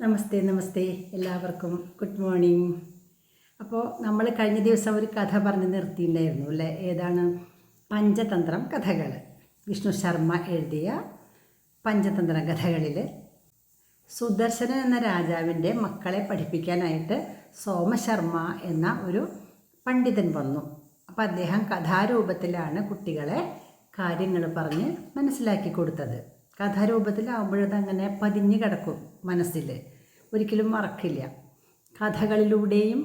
നമസ്തേ നമസ്തേ എല്ലാവർക്കും. Good morning അപ്പോൾ നമ്മൾ കഴിഞ്ഞ ദിവസം ഒരു കഥ പറഞ്ഞ് നിർത്തിയിട്ടുണ്ടായിരുന്നു അല്ലേ? ഏതാണ്? പഞ്ചതന്ത്രം കഥകൾ വിഷ്ണു ശർമ്മ എഴുതിയ പഞ്ചതന്ത്ര കഥകളിൽ സുദർശനൻ എന്ന രാജാവിന്റെ മക്കളെ പഠിപ്പിക്കാനായിട്ട് സോമശർമ്മ എന്ന ഒരു പണ്ഡിതൻ വന്നു. അപ്പോൾ അദ്ദേഹം കഥാരൂപത്തിലാണ് കുട്ടികളെ കാര്യങ്ങൾ പറഞ്ഞ് മനസ്സിലാക്കി കൊടുത്തത്. കഥാരൂപത്തിലാവുമ്പോഴത് അങ്ങനെ പതിഞ്ഞു കിടക്കും മനസ്സിൽ ഒരിക്കലും മറക്കില്ല. കഥകളിലൂടെയും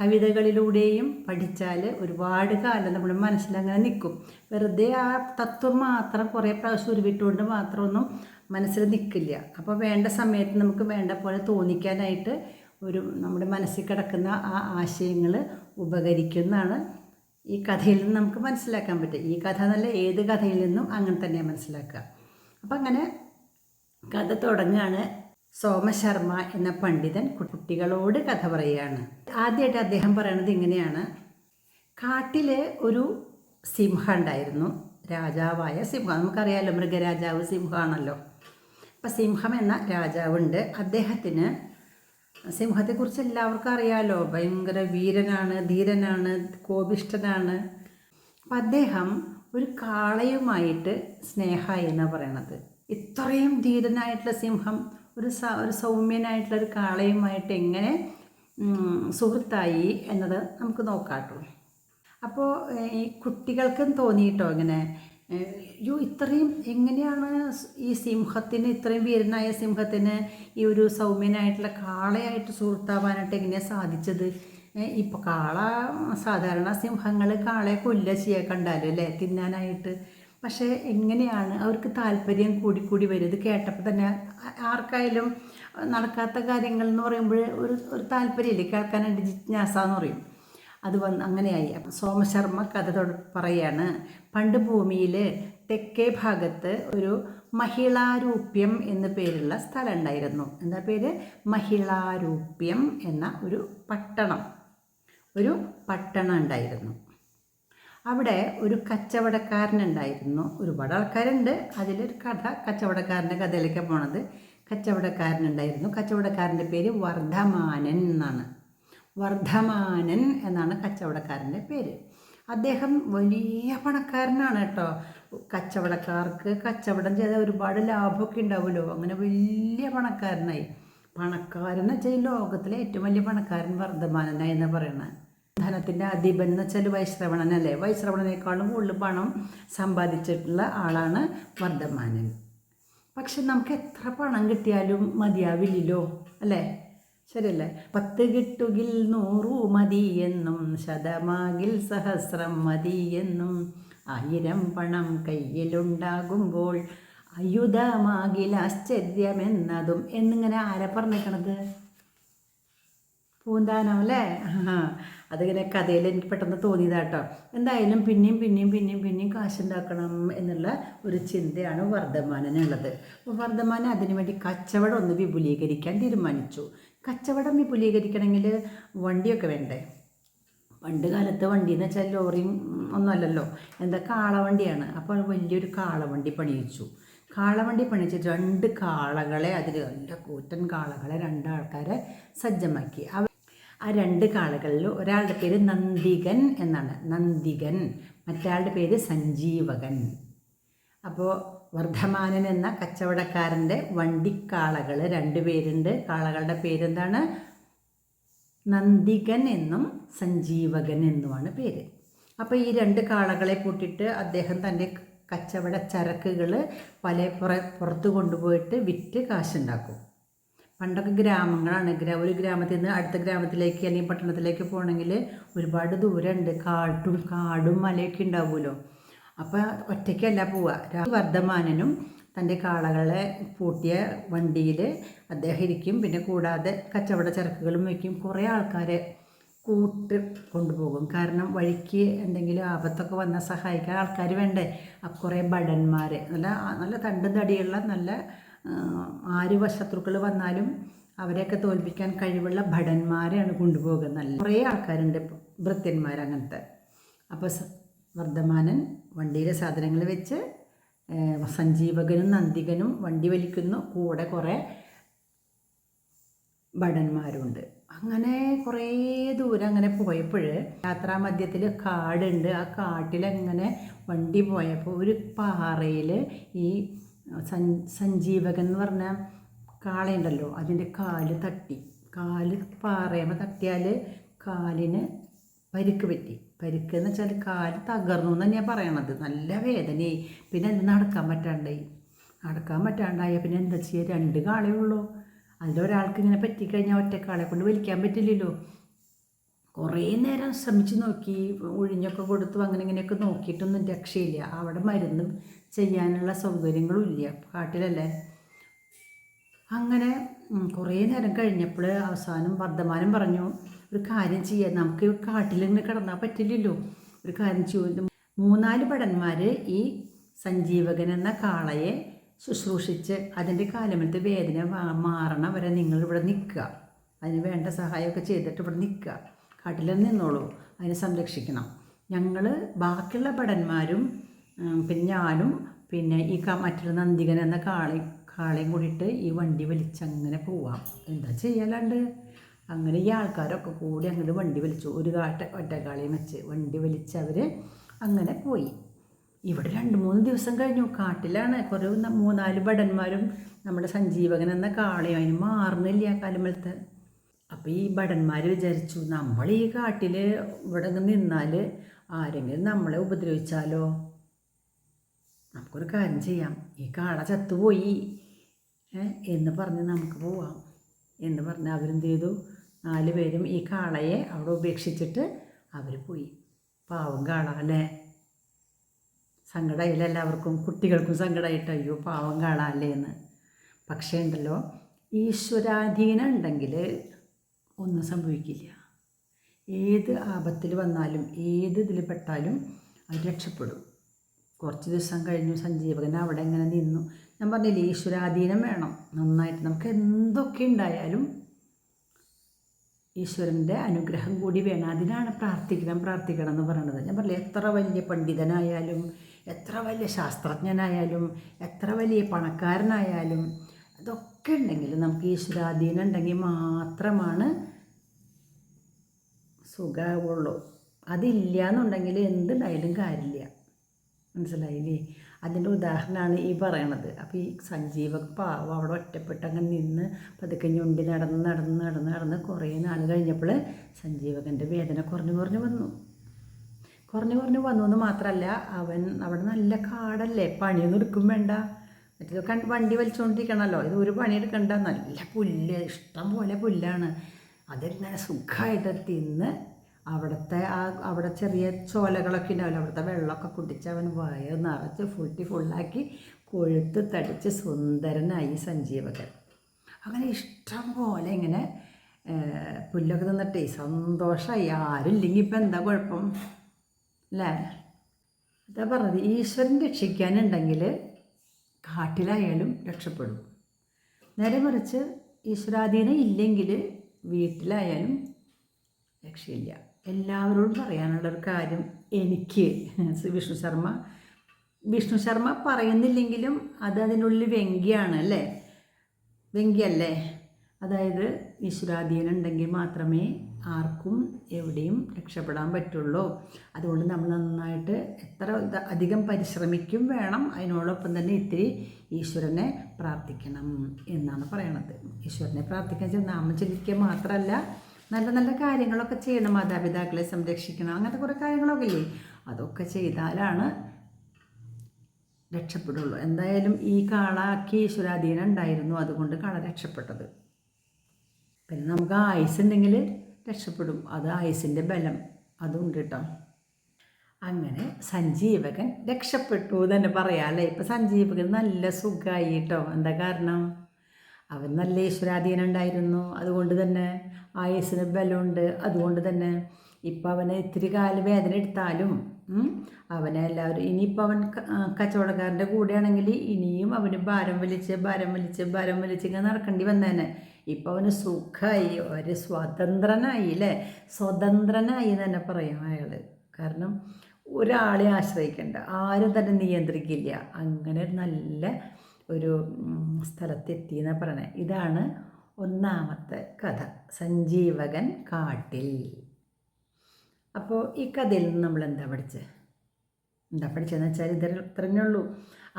കവിതകളിലൂടെയും പഠിച്ചാൽ ഒരുപാട് കാലം നമ്മുടെ മനസ്സിലങ്ങനെ നിൽക്കും വെറുതെ ആ തത്വം മാത്രം കുറേ പ്രാവശ്യം ഉരുവിട്ടുകൊണ്ട് മാത്രമൊന്നും മനസ്സിൽ നിൽക്കില്ല അപ്പോൾ വേണ്ട സമയത്ത് നമുക്ക് വേണ്ട പോലെ തോന്നിക്കാനായിട്ട് ഒരു നമ്മുടെ മനസ്സിൽ കിടക്കുന്ന ആ ആശയങ്ങൾ ഉപകരിക്കുന്നതാണ് ഈ കഥയിൽ നിന്ന് നമുക്ക് മനസ്സിലാക്കാൻ പറ്റും ഈ കഥ എന്നല്ല ഏത് കഥയിൽ നിന്നും അങ്ങനെ തന്നെ മനസ്സിലാക്കുക. അപ്പം അങ്ങനെ കഥ തുടങ്ങുകയാണ് സോമശർമ്മ എന്ന പണ്ഡിതൻ കുട്ടികളോട് കഥ പറയുകയാണ്. ആദ്യമായിട്ട് അദ്ദേഹം പറയണത് ഇങ്ങനെയാണ്. കാട്ടിൽ ഒരു സിംഹം ഉണ്ടായിരുന്നു. രാജാവായ സിംഹം. നമുക്കറിയാലോ മൃഗരാജാവ് സിംഹമാണല്ലോ. അപ്പം സിംഹം എന്ന രാജാവുണ്ട്. അദ്ദേഹത്തിന് സിംഹത്തെക്കുറിച്ച് എല്ലാവർക്കും അറിയാലോ. ഭയങ്കര വീരനാണ് ധീരനാണ് കോപിഷ്ഠനാണ്. അപ്പം അദ്ദേഹം ഒരു കാളയുമായിട്ട് സ്നേഹ എന്ന് പറയണത്. ഇത്രയും ധീരനായിട്ടുള്ള സിംഹം ഒരു സ ഒരു സൗമ്യനായിട്ടുള്ള ഒരു കാളയുമായിട്ട് എങ്ങനെ സുഹൃത്തായി എന്നത് നമുക്ക് നോക്കാട്ടോ അപ്പോൾ ഈ കുട്ടികൾക്കും തോന്നിയിട്ടോ ഇങ്ങനെ? അയ്യോ ഇത്രയും എങ്ങനെയാണ് ഈ സിംഹത്തിന് ഇത്രയും വീരനായ സിംഹത്തിന് ഈ ഒരു സൗമ്യനായിട്ടുള്ള കാളയായിട്ട് സുഹൃത്താവാനായിട്ട് എങ്ങനെയാണ് സാധിച്ചത്? ഇപ്പോൾ കാള സാധാരണ സിംഹങ്ങൾ കാളയെ കൊല്ല ചെയ്യാൻ കണ്ടാലും അല്ലേ? തിന്നാനായിട്ട്. പക്ഷേ എങ്ങനെയാണ് അവർക്ക് താല്പര്യം കൂടിക്കൂടി കൂടി വരും? ഇത് കേട്ടപ്പോൾ തന്നെ ആർക്കായാലും നടക്കാത്ത കാര്യങ്ങൾ എന്ന് പറയുമ്പോൾ ഒരു ഒരു താല്പര്യമില്ലേ? കേൾക്കാനായിട്ട് ജിജ്ഞാസ എന്ന് പറയും. അത് വന്ന് അങ്ങനെയായി. അപ്പം സോമശർമ്മ കഥ തൊട പറയാണ്. പണ്ട് ഭൂമിയിൽ തെക്കേ ഭാഗത്ത് ഒരു മഹിളാരൂപ്യം എന്ന പേരുള്ള സ്ഥലം ഉണ്ടായിരുന്നു. എന്താ പേര്? മഹിളാരൂപ്യം എന്ന ഒരു പട്ടണം. ഒരു പട്ടണം ഉണ്ടായിരുന്നു. അവിടെ ഒരു കച്ചവടക്കാരനുണ്ടായിരുന്നു. ഒരുപാട് ആൾക്കാരുണ്ട്. അതിലൊരു കഥ കച്ചവടക്കാരന്റെ കഥയിലേക്ക് പോണത്. കച്ചവടക്കാരനുണ്ടായിരുന്നു. കച്ചവടക്കാരന്റെ പേര് വർദ്ധമാനൻ എന്നാണ്. വർദ്ധമാനൻ എന്നാണ് കച്ചവടക്കാരന്റെ പേര്. അദ്ദേഹം വലിയ പണക്കാരനാണ് കേട്ടോ. കച്ചവടക്കാർക്ക് കച്ചവടം ചെയ്താൽ ഒരുപാട് ലാഭമൊക്കെ ഉണ്ടാവുമല്ലോ. അങ്ങനെ വലിയ പണക്കാരനായി. പണക്കാരെന്ന് വെച്ചാൽ ഈ ലോകത്തിലെ ഏറ്റവും വലിയ പണക്കാരൻ വർദ്ധമാനനായി എന്ന് പറയണത് ധനത്തിന്റെ അധിപൻ എന്ന് വെച്ചാൽ വൈശ്രവണനല്ലേ വൈശ്രവണനേക്കാളും കൂടുതൽ പണം സമ്പാദിച്ചിട്ടുള്ള ആളാണ് വർദ്ധമാനൻ. പക്ഷെ നമുക്ക് എത്ര പണം കിട്ടിയാലും മതിയാവില്ലല്ലോ അല്ലേ? ശരിയല്ലേ? പത്ത് കിട്ടുകിൽ നൂറു മതി എന്നും ശതമാകിൽ സഹസ്രം മതി എന്നും ആയിരം പണം കയ്യിലുണ്ടാകുമ്പോൾ അയുധമാകിൽ ആശ്ചര്യമെന്നതും എന്നിങ്ങനെ ആരാ പറഞ്ഞേക്കണത്? പൂന്താനം അല്ലേ? അതിങ്ങനെ കഥയിൽ എനിക്ക് പെട്ടെന്ന് തോന്നിയതാട്ടോ. എന്തായാലും പിന്നെയും പിന്നെയും പിന്നെയും പിന്നെയും കാശുണ്ടാക്കണം എന്നുള്ള ഒരു ചിന്തയാണ് വർദ്ധമാനുള്ളത് അപ്പോൾ അതിനു അതിനുവേണ്ടി കച്ചവടം ഒന്ന് വിപുലീകരിക്കാൻ തീരുമാനിച്ചു. കച്ചവടം വിപുലീകരിക്കണമെങ്കിൽ വണ്ടിയൊക്കെ വേണ്ടേ? പണ്ട് കാലത്ത് വണ്ടി എന്ന് വെച്ചാൽ ലോറിയും ഒന്നുമല്ലല്ലോ എന്താ കാളവണ്ടിയാണ് അപ്പോൾ വലിയൊരു കാളവണ്ടി പണിയിച്ചു. കാളവണ്ടി പണിച്ച് രണ്ട് കാളകളെ അതിൽ നല്ല കൂറ്റൻ കാളകളെ രണ്ടാൾക്കാരെ സജ്ജമാക്കി. അവ ആ രണ്ട് കാളകളിൽ ഒരാളുടെ പേര് നന്ദികൻ എന്നാണ്. നന്ദികൻ. മറ്റയാളുടെ പേര് സഞ്ജീവകൻ. അപ്പോൾ വർദ്ധമാനൻ എന്ന കച്ചവടക്കാരന്റെ വണ്ടിക്കാളകൾ രണ്ട് പേരുണ്ട്. കാളകളുടെ പേരെന്താണ്? നന്ദികൻ എന്നും സഞ്ജീവകൻ എന്നുമാണ് പേര്. അപ്പോൾ ഈ രണ്ട് കാളകളെ കൂട്ടിയിട്ട് അദ്ദേഹം തന്റെ കച്ചവട ചരക്കുകൾ പല പുറ പുറത്ത് കൊണ്ടുപോയിട്ട് വിറ്റ് കാശുണ്ടാക്കും. പണ്ടൊക്കെ ഗ്രാമങ്ങളാണ്. ഗ്രാ ഒരു ഗ്രാമത്തിൽ നിന്ന് അടുത്ത ഗ്രാമത്തിലേക്ക് അല്ലെങ്കിൽ പട്ടണത്തിലേക്ക് പോകണമെങ്കിൽ ഒരുപാട് ദൂരമുണ്ട്. കാട്ടും കാടും മലയൊക്കെ ഉണ്ടാവുമല്ലോ. അപ്പോൾ ഒറ്റയ്ക്കല്ല പോവുക. വർദ്ധമാനനും തന്റെ കാളകളെ പൂട്ടിയ വണ്ടിയിൽ അദ്ദേഹം ഇരിക്കും. പിന്നെ കൂടാതെ കച്ചവട ചരക്കുകളും വയ്ക്കും. കുറേ ആൾക്കാരെ കൂട്ട് കൊണ്ടുപോകും. കാരണം വഴിക്ക് എന്തെങ്കിലും ആപത്തൊക്കെ വന്നാൽ സഹായിക്കാൻ ആൾക്കാർ വേണ്ടേ? കുറേ ഭടന്മാർ. നല്ല നല്ല തണ്ടും തടിയുള്ള നല്ല ആര് ശത്രുക്കൾ വന്നാലും അവരെയൊക്കെ തോൽപ്പിക്കാൻ കഴിവുള്ള ഭടന്മാരെയാണ് കൊണ്ടുപോകുന്നത്. കുറേ ആൾക്കാരുണ്ട് ഭൃത്യന്മാർ അങ്ങനത്തെ. അപ്പോൾ വർദ്ധമാനൻ വണ്ടിയിലെ സാധനങ്ങൾ വെച്ച് സഞ്ജീവകനും നന്ദികനും വണ്ടി വലിക്കുന്നു കൂടെ കുറേ ഭടന്മാരുണ്ട്. അങ്ങനെ കുറേ ദൂരം അങ്ങനെ പോയപ്പോൾ യാത്രാ മധ്യത്തിൽ കാടുണ്ട്. ആ കാട്ടിലങ്ങനെ വണ്ടി പോയപ്പോൾ ഒരു പാറയിൽ ഈ സഞ്ജീവകൻ എന്ന് പറഞ്ഞ കാളയുണ്ടല്ലോ അതിന്റെ കാൽ തട്ടി. കാൽ പാറയമ്മ തട്ടിയാൽ കാലിന് പരിക്ക് പറ്റി. പരിക്ക് എന്ന് വെച്ചാൽ കാൽ തകർന്നു എന്ന് തന്നെയാണ് പറയണത്. നല്ല വേദനയായി. പിന്നെ അത് നടക്കാൻ പറ്റാണ്ടായി? നടക്കാൻ പറ്റാണ്ടായ പിന്നെ എന്താ ചെയ്യുക രണ്ട് കാളേ ഉള്ളൂ. അതിലൊരാൾക്ക് ഇങ്ങനെ പറ്റിക്കഴിഞ്ഞാൽ ഒറ്റക്കാളെ കൊണ്ട് വലിക്കാൻ പറ്റില്ലല്ലോ. കുറേ നേരം ശ്രമിച്ചു നോക്കി ഒഴിഞ്ഞൊക്കെ കൊടുത്തു അങ്ങനെ ഇങ്ങനെയൊക്കെ നോക്കിയിട്ടൊന്നും രക്ഷയില്ല. അവിടെ മരുന്ന് ചെയ്യാനുള്ള സൗകര്യങ്ങളും ഇല്ല കാട്ടിലല്ലേ? അങ്ങനെ കുറേ നേരം കഴിഞ്ഞപ്പോൾ അവസാനം വർദ്ധമാനം പറഞ്ഞു ഒരു കാര്യം ചെയ്യാം നമുക്ക് കാട്ടിൽ കാട്ടിലിങ്ങനെ കിടന്നാൽ പറ്റില്ലല്ലോ. ഒരു കാര്യം ചെയ്യും മൂന്നാൽ ഭടന്മാർ ഈ സഞ്ജീവകൻ എന്ന കാളയെ ശുശ്രൂഷിച്ച് അതിന്റെ കാലമത്തെ വേദന മാറണം. വരെ നിങ്ങൾ ഇവിടെ നിൽക്കുക. അതിന് വേണ്ട സഹായമൊക്കെ ചെയ്തിട്ട് ഇവിടെ നിൽക്കുക. കാട്ടിൽ നിന്നോളൂ. അതിനെ സംരക്ഷിക്കണം. ഞങ്ങൾ ബാക്കിയുള്ള ഭടന്മാരും പിന്നെ ഞാനും പിന്നെ ഈ മറ്റൊരു നന്ദികൻ എന്ന കാളയും കാളയും കൂടിയിട്ട് ഈ വണ്ടി വലിച്ചങ്ങനെ പോവാം. എന്താ ചെയ്യലാണ്ട്? അങ്ങനെ ഈ ആൾക്കാരൊക്കെ കൂടി അങ്ങോട്ട് വണ്ടി വലിച്ചു. ഒരു കാട്ട ഒറ്റക്കാളിയും വെച്ച് വണ്ടി വലിച്ചവർ അങ്ങനെ പോയി. ഇവിടെ രണ്ട് മൂന്ന് ദിവസം കഴിഞ്ഞു. കാട്ടിലാണ് കുറേ മൂന്നാൽ ഭടന്മാരും നമ്മുടെ സഞ്ജീവകൻ എന്ന കാളയും. അതിന് മാറുന്നില്ല കാലമലത്ത് അപ്പോൾ ഈ ഭടന്മാർ വിചാരിച്ചു നമ്മൾ ഈ കാട്ടിൽ ഇവിടെ നിന്നാൽ ആരെങ്കിലും നമ്മളെ ഉപദ്രവിച്ചാലോ? നമുക്കൊരു കാര്യം ചെയ്യാം. ഈ കാട ചത്തുപോയി. എന്ന് പറഞ്ഞ് നമുക്ക് പോവാം. എന്ന് പറഞ്ഞ് അവരെന്ത് ചെയ്തു നാല് പേരും ഈ കാളയെ അവിടെ ഉപേക്ഷിച്ചിട്ട് അവർ പോയി. പാവം കാള അല്ലേ? സങ്കടമായില്ല എല്ലാവർക്കും കുട്ടികൾക്കും സങ്കടമായിട്ട് അയ്യോ പാവം കാള അല്ലേ? എന്ന്. പക്ഷേ ഉണ്ടല്ലോ ഈശ്വരാധീനം ഉണ്ടെങ്കിൽ ഒന്നും സംഭവിക്കില്ല. ഏത് ആപത്തിൽ വന്നാലും ഏത് ഇതിൽ പെട്ടാലും അത് രക്ഷപ്പെടും. കുറച്ച് ദിവസം കഴിഞ്ഞു സഞ്ജീവകൻ അവിടെ ഇങ്ങനെ നിന്നു. ഞാൻ പറഞ്ഞില്ലേ ഈശ്വരാധീനം വേണം. നന്നായിട്ട് നമുക്ക് എന്തൊക്കെ ഉണ്ടായാലും ഈശ്വരന്റെ അനുഗ്രഹം കൂടി വേണം. അതിനാണ് പ്രാർത്ഥിക്കണം പ്രാർത്ഥിക്കണം എന്ന് പറയുന്നത് ഞാൻ പറഞ്ഞു എത്ര വലിയ പണ്ഡിതനായാലും എത്ര വലിയ ശാസ്ത്രജ്ഞനായാലും എത്ര വലിയ പണക്കാരനായാലും അതൊക്കെ ഉണ്ടെങ്കിൽ നമുക്ക് ഈശ്വരാധീനം ഉണ്ടെങ്കിൽ മാത്രമാണ് സുഖമുള്ളൂ അതില്ല എന്നുണ്ടെങ്കിൽ എന്തുണ്ടായാലും കാര്യമില്ല. മനസ്സിലായില്ലേ? അതിന്റെ ഉദാഹരണമാണ് ഈ പറയണത്. അപ്പോൾ ഈ സഞ്ജീവ പാവം അവിടെ ഒറ്റപ്പെട്ട് അങ്ങനെ നിന്ന് പതുക്കെ ഞൊണ്ടി നടന്ന് നടന്ന് നടന്ന് നടന്ന് കുറേ നാൾ കഴിഞ്ഞപ്പോൾ സഞ്ജീവകന്റെ വേദന കുറഞ്ഞു കുറഞ്ഞു വന്നു. കുറഞ്ഞു കുറഞ്ഞു വന്നു എന്ന് മാത്രമല്ല അവൻ അവിടെ നല്ല കാടല്ലേ? പണിയൊന്നും എടുക്കും വേണ്ട. മറ്റേത് കണ്ട് വണ്ടി വലിച്ചുകൊണ്ടിരിക്കണമല്ലോ ഇത് ഒരു പണി എടുക്കണ്ട നല്ല പുല്ല് ഇഷ്ടം പോലെ പുല്ലാണ്. അതിങ്ങനെ സുഖമായിട്ട് തിന്ന് അവിടുത്തെ ആ അവിടെ ചെറിയ ചോലകളൊക്കെ ഉണ്ടാവില്ല അവിടുത്തെ വെള്ളമൊക്കെ കുടിച്ച് അവൻ വയറ് നിറച്ച് ഫുൾട്ടി ഫുള്ളാക്കി കൊഴുത്ത് തടിച്ച് സുന്ദരനായി സഞ്ജീവകൻ. അങ്ങനെ ഇഷ്ടം പോലെ ഇങ്ങനെ പുല്ലൊക്കെ തിന്നിട്ടേ സന്തോഷമായി ആരില്ലെങ്കിൽ ഇപ്പം എന്താ കുഴപ്പം? അല്ലേ? അതാ പറഞ്ഞത്. ഈശ്വരൻ രക്ഷിക്കാനുണ്ടെങ്കിൽ കാട്ടിലായാലും രക്ഷപ്പെടും. നേരെ മറിച്ച് ഈശ്വരാധീനം ഇല്ലെങ്കിൽ വീട്ടിലായാലും രക്ഷയില്ല. എല്ലാവരോടും പറയാനുള്ള ഒരു കാര്യം എനിക്ക് വിഷ്ണു ശർമ്മ. വിഷ്ണു ശർമ്മ പറയുന്നില്ലെങ്കിലും അത് അതിനുള്ളിൽ വ്യംഗ്യമാണ് അല്ലേ? വ്യംഗ്യല്ലേ അതായത് ഈശ്വരാധീനം ഉണ്ടെങ്കിൽ മാത്രമേ ആർക്കും എവിടെയും രക്ഷപ്പെടാൻ പറ്റുള്ളൂ. അതുകൊണ്ട് നമ്മൾ നന്നായിട്ട് എത്ര അധികം പരിശ്രമിക്കും വേണം അതിനോടൊപ്പം തന്നെ ഇത്തിരി ഈശ്വരനെ പ്രാർത്ഥിക്കണം എന്നാണ് പറയണത്. ഈശ്വരനെ പ്രാർത്ഥിക്കാൻ വെച്ചാൽ നാമം ചൊല്ലിക്കുക മാത്രമല്ല നല്ല നല്ല കാര്യങ്ങളൊക്കെ ചെയ്യണം മാതാപിതാക്കളെ സംരക്ഷിക്കണം അങ്ങനത്തെ കുറേ കാര്യങ്ങളൊക്കെ ഇല്ലേ? അതൊക്കെ ചെയ്താലാണ് രക്ഷപ്പെടുള്ളൂ. എന്തായാലും ഈ കാളാക്കി ഈശ്വരാധീനം ഉണ്ടായിരുന്നു അതുകൊണ്ട് കാള രക്ഷപ്പെട്ടത്. പിന്നെ നമുക്ക് ആയുസ് ഉണ്ടെങ്കിൽ രക്ഷപ്പെടും. അത് ആയുസിന്റെ ബലം. അതുണ്ട് കേട്ടോ അങ്ങനെ സഞ്ജീവകൻ രക്ഷപ്പെട്ടു എന്ന് തന്നെ പറയാം അല്ലേ? ഇപ്പം സഞ്ജീവകൻ നല്ല സുഖമായി കേട്ടോ എന്താ കാരണം? അവൻ നല്ല ഈശ്വരാധീനം ഉണ്ടായിരുന്നു അതുകൊണ്ട് തന്നെ ആയുസിന് ബലമുണ്ട്. അതുകൊണ്ട് തന്നെ ഇപ്പം അവന് ഇത്തിരി കാൽ വേദന എടുത്താലും അവനെ എല്ലാവരും ഇനിയിപ്പോൾ അവൻ കച്ചവടക്കാരന്റെ കൂടെയാണെങ്കിൽ ഇനിയും അവന് ഭാരം വലിച്ച് ഭാരം വലിച്ച് ഭാരം വലിച്ച് ഇങ്ങനെ നടക്കേണ്ടി വന്നേനെ. ഇപ്പം അവന് സുഖമായി ഒരു സ്വതന്ത്രനായി അല്ലേ? സ്വതന്ത്രനായി തന്നെ പറയാം അയാൾ കാരണം ഒരാളെ ആശ്രയിക്കേണ്ട ആരും തന്നെ നിയന്ത്രിക്കില്ല. അങ്ങനെ നല്ല ഒരു സ്ഥലത്തെത്തി എന്നാണ് പറയണേ. ഇതാണ് ഒന്നാമത്തെ കഥ. സഞ്ജീവകൻ കാട്ടിൽ. അപ്പോൾ ഈ കഥയിൽ നിന്ന് നമ്മൾ എന്താ പഠിച്ചത് എന്താ പഠിച്ചതെന്ന് വെച്ചാൽ ഇത് ഇത്രയേ ഉള്ളൂ.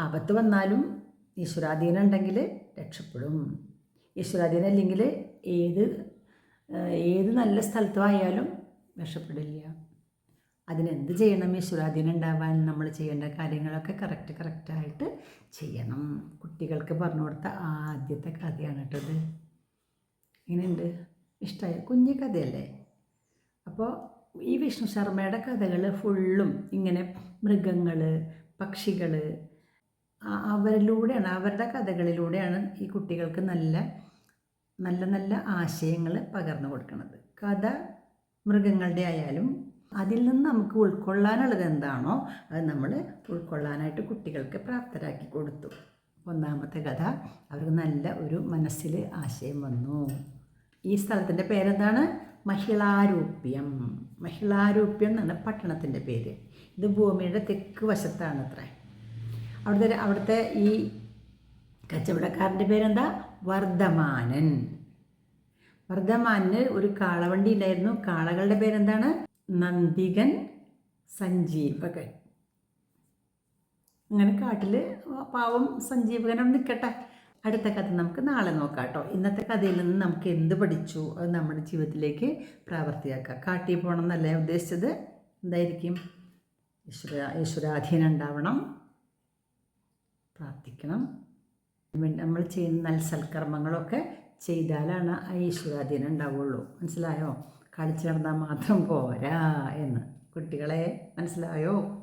ആപത്ത് വന്നാലും ഈശ്വരാധീനം ഉണ്ടെങ്കിൽ രക്ഷപ്പെടും. ഈശ്വരാധീനം ഇല്ലെങ്കിൽ ഏത് ഏത് നല്ല സ്ഥലത്തുമായാലും രക്ഷപ്പെടില്ല. അതിനെന്ത് ചെയ്യണം? ഈശ്വരാധീനം ഉണ്ടാവാൻ നമ്മൾ ചെയ്യേണ്ട കാര്യങ്ങളൊക്കെ കറക്റ്റ് കറക്റ്റായിട്ട് ചെയ്യണം. കുട്ടികൾക്ക് പറഞ്ഞു കൊടുത്ത ആദ്യത്തെ കഥയാണ് കേട്ടത് ഇങ്ങനെയുണ്ട്. ഇഷ്ടമായ കുഞ്ഞു കഥയല്ലേ? അപ്പോൾ ഈ വിഷ്ണു ശർമ്മയുടെ കഥകൾ ഫുള്ളും ഇങ്ങനെ മൃഗങ്ങൾ പക്ഷികൾ അവരിലൂടെയാണ് അവരുടെ കഥകളിലൂടെയാണ് ഈ കുട്ടികൾക്ക് നല്ല നല്ല നല്ല ആശയങ്ങൾ പകർന്നു കൊടുക്കുന്നത് കഥ മൃഗങ്ങളുടെ ആയാലും അതിൽ നിന്ന് നമുക്ക് ഉൾക്കൊള്ളാനുള്ളത് എന്താണോ അത് നമ്മൾ ഉൾക്കൊള്ളാനായിട്ട് കുട്ടികൾക്ക് പ്രാപ്തരാക്കി കൊടുത്തു. ഒന്നാമത്തെ കഥ അവർക്ക് നല്ല ഒരു മനസ്സിൽ ആശയം വന്നു. ഈ സ്ഥലത്തിന്റെ പേരെന്താണ്? മഹിളാരൂപ്യം. മഹിളാരൂപ്യം എന്നാണ് പട്ടണത്തിന്റെ പേര്. ഇത് ഭൂമിയുടെ തെക്ക് വശത്താണ് അത്ര അവിടുത്തെ അവിടുത്തെ ഈ കച്ചവടക്കാരന്റെ പേരെന്താ? വർദ്ധമാനൻ. വർദ്ധമാനന് ഒരു കാളവണ്ടി ഉണ്ടായിരുന്നു. കാളകളുടെ പേരെന്താണ്? നന്ദികൻ സഞ്ജീവകൻ. അങ്ങനെ കാട്ടിൽ പാവം സഞ്ജീവകനം നിൽക്കട്ടെ അടുത്ത കഥ നമുക്ക് നാളെ നോക്കാം കേട്ടോ. ഇന്നത്തെ കഥയിൽ നിന്ന് നമുക്ക് എന്ത് പഠിച്ചു? അത് നമ്മുടെ ജീവിതത്തിലേക്ക് പ്രാവർത്തിയാക്കാം. കാട്ടി പോകണം എന്നല്ലേ ഉദ്ദേശിച്ചത്? എന്തായിരിക്കും? ഈശ്വര ഈശ്വരാധീനം ഉണ്ടാവണം. പ്രാർത്ഥിക്കണം. നമ്മൾ ചെയ്യുന്ന നല്ല സൽക്കർമ്മങ്ങളൊക്കെ ചെയ്താലാണ് ആ ഈശ്വരാധീനം ഉണ്ടാവുള്ളൂ. മനസ്സിലായോ? കളിച്ചു നടന്നാൽ മാത്രം പോരാ എന്ന്. കുട്ടികളെ മനസ്സിലായോ?